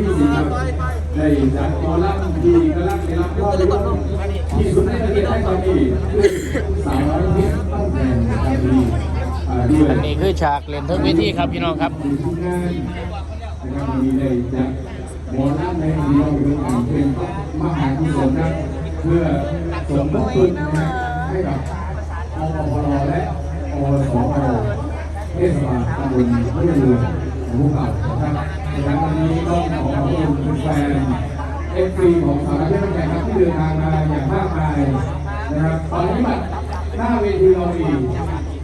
ได้จัดมอลำที่กำลังได้รับยอดที่สุดในประเทศไทยตอนนี้สาวน้อยเพชรบ้านแพงนะครับมีอ่าด้วยอันนี้คือฉากเล่นเทิงเวทีครับพี่น้องครับทุกงานะครับวันนี้ได้จัดมอลำในเดียวเป็นอันเป็นมหากุศลนะเพื่อสมทบทุนนะครับให้กับอปพลและอสพเทศบาลตำบลห้วยเรือของพวกเรา นะครับวันนี้ก็ขอขอบคุณแฟนเอฟซีของสารพัดแข่งครับที่เดินทางมาอย่างมากมายนะครับตอนนี้บัตรหน้าเวทีเราอีก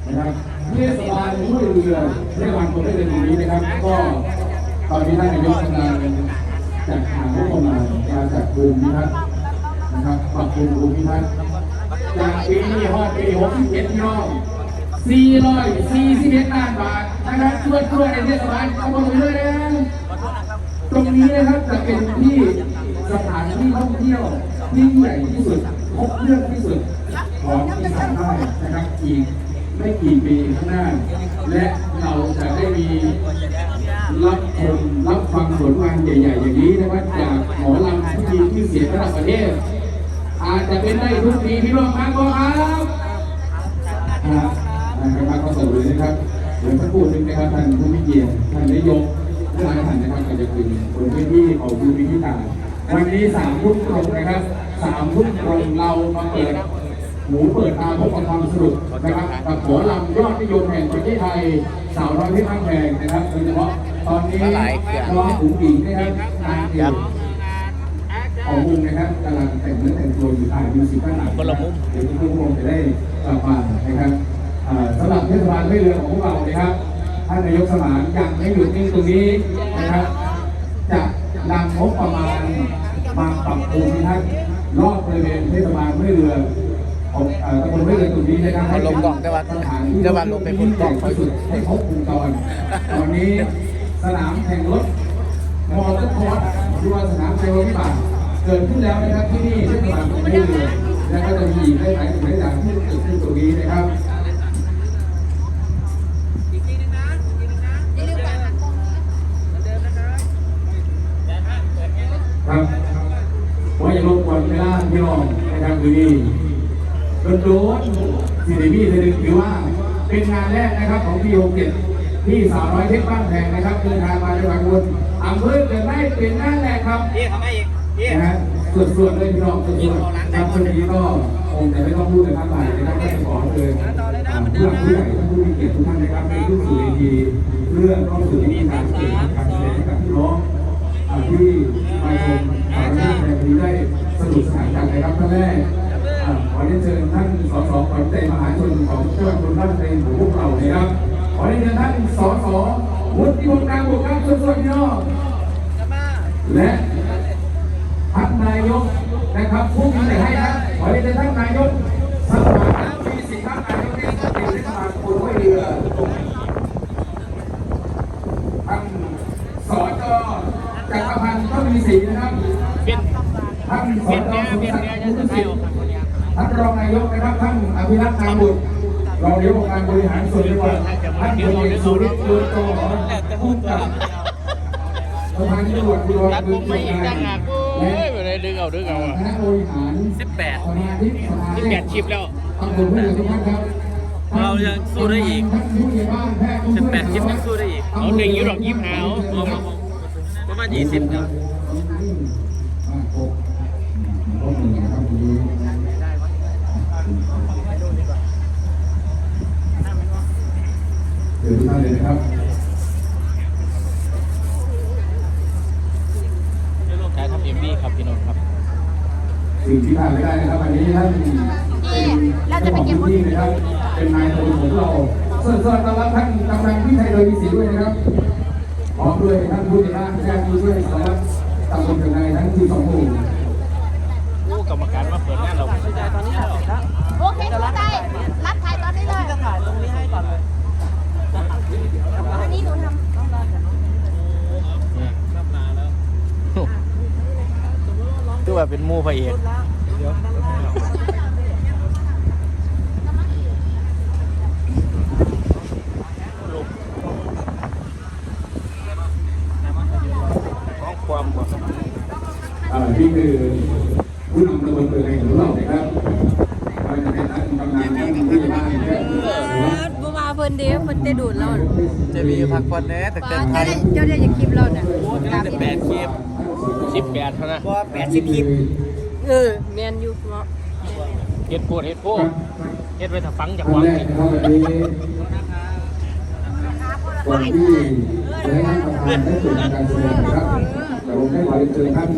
นะครับเทศบาลห้วยเรือเทศบาลคนได้เดินตรงนี้นะครับ ก็ตอนนี้ท่านนายกกำลังจัดหางบประมาณมาจัดภูมิทัศน์นะครับปรับปรุงภูมิทัศน์จากปีนี้ฮอดปี67พี่น้อง 441ล้านบาทนะครับช่วยช่วยในเทศบาลตำบลเลยนะตรงนี้นะครับจะเป็นที่สถานที่ท่องเที่ยวที่ใหญ่ที่สุดครบเรื่องที่สุดของอีสานใต้นะครับอีกไม่กี่ปีข้างหน้า และเราจะได้มีรับชมรับฟังผลงานใหญ่ ๆ อย่างนี้นะครับจากหมอลำที่มีชื่อเสียงระดับประเทศอาจจะเป็นได้ทุกปีพี่น้องครับก็ครับนครับ ท่านนายกเรื่องอาหารนะครับก็จะเป็นบนพื้นที่ของยูนิทิตาวันนี้สามทุ่มตรงนะครับสามทุ่มตรงเรามาเปิดหมูเปิดตาพบกับความสนุกนะครับกับหมอลำยอดนิยมแห่งประเทศไทยสาวน้อยที่ข้างแพงนะครับโดยเฉพาะตอนนี้น้องผู้หญิงนะครับนางเอกของวงนะครับกำลังแต่งเนื้อแต่งตัวอยู่ถ่ายมิวสิกข้างหลังนะเดี๋ยวทุกคนจะได้กลับมานะครับสำหรับเทศบาลไม่เรือของพวกเรานะครับ ท่านนายกสมานยังไม่หยุดนิ่งตรงนี้นะครับ จะนำงบประมาณมาปรับปรุงทัศน์รอบบริเวณเทศบาลไม่เรือของเอ่อตำบลไม่เรือตรงนี้นะครับเอาลงกล่องแต่ว่าสถานที่แต่ว่าลงไปบนกล่องที่สุดให้ครบวงจรตอนนี้สนามแข่งรถมอเตอร์คอร์สหรือว่าสนามเซลล์วิบากเกิดขึ้นแล้วนะครับที่นี่เทศบาลของที่เลยและก็จะมีอีกหลายๆหลายอย่างที่เกิดขึ้นตรงนี้นะครับครับว่าอย่ารบกวนเวลาพี่น้องนะ ครับคือนี่โดนโดนสิริพี่เธอถือว่าเป็นงานแรกนะครับของพี่โอเกตที่สาวน้อยเพชรบ้านแพงนะครับเดินทางมาจังหวัดอุบลอำเภอเกิดได้เป็นงานแรกครับพี่ทำไมอีกพี่นะฮะส่วนๆเลยพี่น้องส่วนๆครับช่วงนี้ก็คงจะไม่ต้องพูดในภาคบ่ายนะครับก็จะขอเชิญอ่าผู้หลักผู้ใหญ่ท่านผู้มีเกียรติทุกท่านนะครับในขึ้นสู่เวทีเรื่องเข้าสู่วิธีการเก่งการแสดงให้กับพี่น้องอ่าที่มาชมสารคดีในวันนี้ได้ สนุกสนานกันนะครับท่านแรกอ่าขอเรียนเชิญท่านสสขวัญใจมหาชนของจังหวัดบุรีรัมย์ในของพวกเรานะครับ ขอเรียนเชิญท่านสสวุฒิวงศ์การบวกครับส่วนๆพี่น้องและ ท่านนายกนะครับผู้มีแต่ให้ครับขอเรียนเชิญท่านนายกสมานมีสิทธิ์ท่านนายกที่เป็นเทศบาลคนห้วยเรือท่านสจจักรพันธ์ก็มีสีนะครับ เป็น ท่านสเป็นจแน่สุเป็นศักแน่ดิ์จะจะใส่สิทออกธิ์ครับเนี่ยท่านรองนายกนะครับท่านอภิรักษ์นามบุตรรองนายกองค์การบริหารส่วนจังหวัดท่านพลเอกสุริยะเลือโตผู้กำกับสถานีตำรวจภูธรตัดผมไม่อีกต่าหากโอ้ยและได้ดึงเอาดึงเอาคณะบริหารสิบแปดสิบแปดชิปแล้วตำบลห้วยเรือทุกท่านครับเรายังสู้ได้อีกสิบแปดชิปยังสู้ได้อีกเอาหนึ่งยูโรยี่สิบห้าเอาเอาเอาประมาณยี่สิบครับ อ่าครบครบหนึ่งนะครับวันนี้เดี๋ยวทุกท่านเลยนะครับใช้ทำเอ็มบีครับพี่น้องครับสิ่งที่ขาดไม่ได้นะครับอันนี้ท่านเป็นเจ้าของพื้นที่นะครับ เป็นนายตำรวจของเราเสิร์ฟต้อนรับท่านกำลังที่ไทยโดยมีสีด้วยนะครับพร้อมด้วยท่านผู้ใหญ่บ้านแจ้งผู้ช่วยสารวัตรตำบลกับนายทั้งที่สองหมู่ผู้ กรรมการมาเปิดงานเราโอเคเข้าใจรับถ่ายตอนนี้เลยจะถ่ายตรงนี้ให้ก่อนเลยอันนี้หนูทำคือว่าเป็นมูพระเอกของความเอ่อนี่คือ จะมีพักผ่อนแน่แต่ป้าเกินไทเจ้ายได้เจ้าได้อย่าคลิปเราน่ะโอ้จะได้แปดคลิปสิบแปดเท่านั้นว่าแปดสิบคลิปเออแม่นอยู่เนาะเฮ็ดโพดเฮ็ดโพดเฮ็ดไว้ถ้าฟังจากวันฟังแรกนะครับวันนี้ก่อนที่จะให้ท่านประธานได้เปิดการแสดงนะครับแต่ผมให้ขอเรียนเชิญท่าน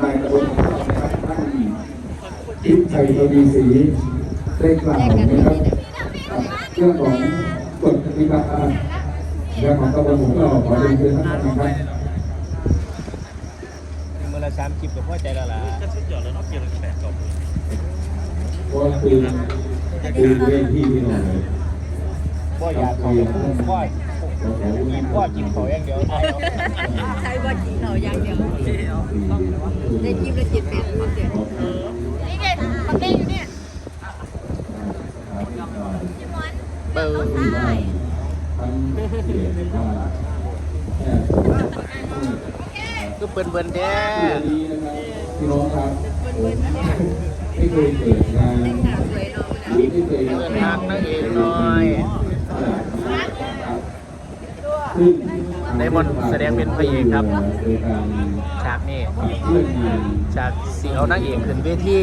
นายกระบวนนะครับท่านทิพย์ชัยทวีศรีได้กล่าวนะครับเรื่องของ กฎกติกาเรื่องของกระบวนของเราขอเรียนเชิญท่านนะครับมือละสามคลิปกับพ่อใจละล่ะก็สุดยอดแล้วเนาะเกี่ยวกับแปดกล่องเพราะว่าคือคือเรื่องที่พี่น้องเลยพ่ออยากขาพ่อกินพ่อกินเขาอย่างเดียวใช่เนาะใช้บ่กินเขาอย่างเดียวได้คลิปละ7 8มื้อเดียวนี่เด็ดมันเด้อยู่เนี่ยเบอร์ ก็เปิ้นเปิ้นแท้พี่น้องครับไม่เคยเกิดงานสวยเนาะไม่เคยเพื่อนทางนางเอกน้อยซึ่งไดมอนแสดงเป็นพระเอกครับ ฉากนี้เพื่อนทีมฉากสีเอานางเอกขึ้นเวที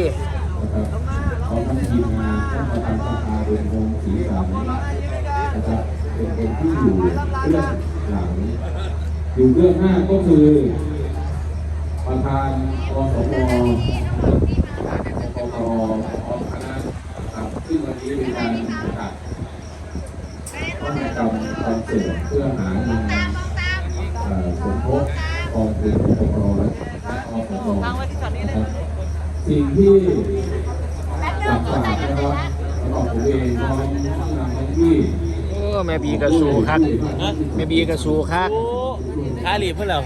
ของทีมงานทั้งประธานสภาโดยวงสีสันนะครับ เป็นคนที่อยู่เบื้องหลังอยู่เบื้องหน้าก็คือ ประธานอสมปปขอคณะครับซึ่งวันนี้มีการจัดวัฒนกรรมคอนเสิร์ตเพื่อหาเงินสมทบกองทุนปปและอสมครับสิ่งที่หลักๆนะครับสำหรับผมเองน้องผู้นำท้องที่ แม่บีกระสูคักแม่บีกระสูคักโอ้คาลีเพื่อนเรา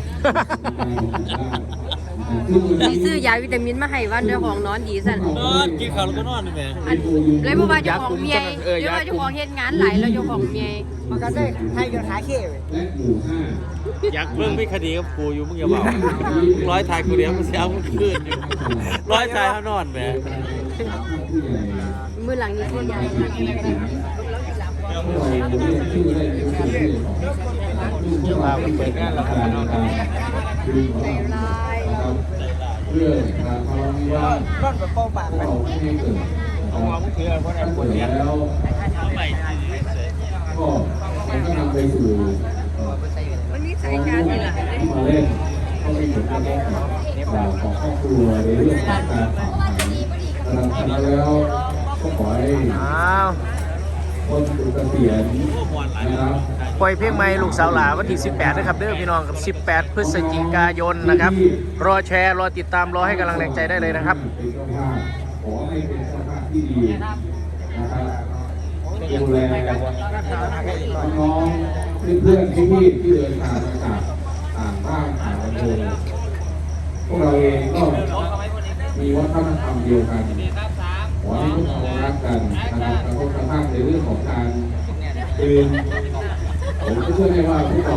สิซื้อยาวิตามินมาให้ว่าเจ้าของนอนดีสั่นนอนกินข้าวแล้วก็นอนนี่แหม่อันเลยบ่ว่าเจ้าของเมียเลยว่าเจ้าของเฮ็ดงานหลายแล้วเจ้าของเมียมันก็ได้ให้กันขาเข้เลยและหมู่ห้าอยากเบิ่งไม่คดีกับกูอยู่มึงอย่าบอกร้อยทายกูเดียวมึงเสียมึงคืนอยู่ร้อยทายเขานอนแหม่มื้อหลังนี้คือยา จะพาไปเปิดงานแล้วครับพี่น้องครับเรื่องการทะเลาะวิวาทรอดแบบเป้าปากไปเราไม่ให้เกิดเอามาเพื่อนเพราะถ้านั้นเกินดเรียนแล้วก็มันก็นำไปสู่มันมีสายการนี่ล่ะที่มาเล่นก็มีผลกระทบกับของครอบครัวในเรื่องของการผ่านกำลังทำแล้วก็ขอให้อ้าว คนถูกเกษียณนะครับปล่อยเพลงใหม่ลูกสาวหลาวันที่ 18 นะครับเด้อพี่น้องกับ 18 พฤศจิกายนนะครับ รอแชร์ รอติดตาม รอให้กำลังแรงใจได้เลยนะครับเป็นเจ้าภาพขอให้เป็นเจ้าภาพที่ดีนะครับดูแลน้องเพื่อนๆพี่ๆที่เดินทางมาจากต่างบ้านต่างอำเภอพวกเราเองก็มีวัฒนธรรมเดียวกัน ขอให้พวกเรารักกันนะครับแล้วก็กระทั่งในเรื่องของการเดื่มผมก็เชื่อได้ว่าพวกเรา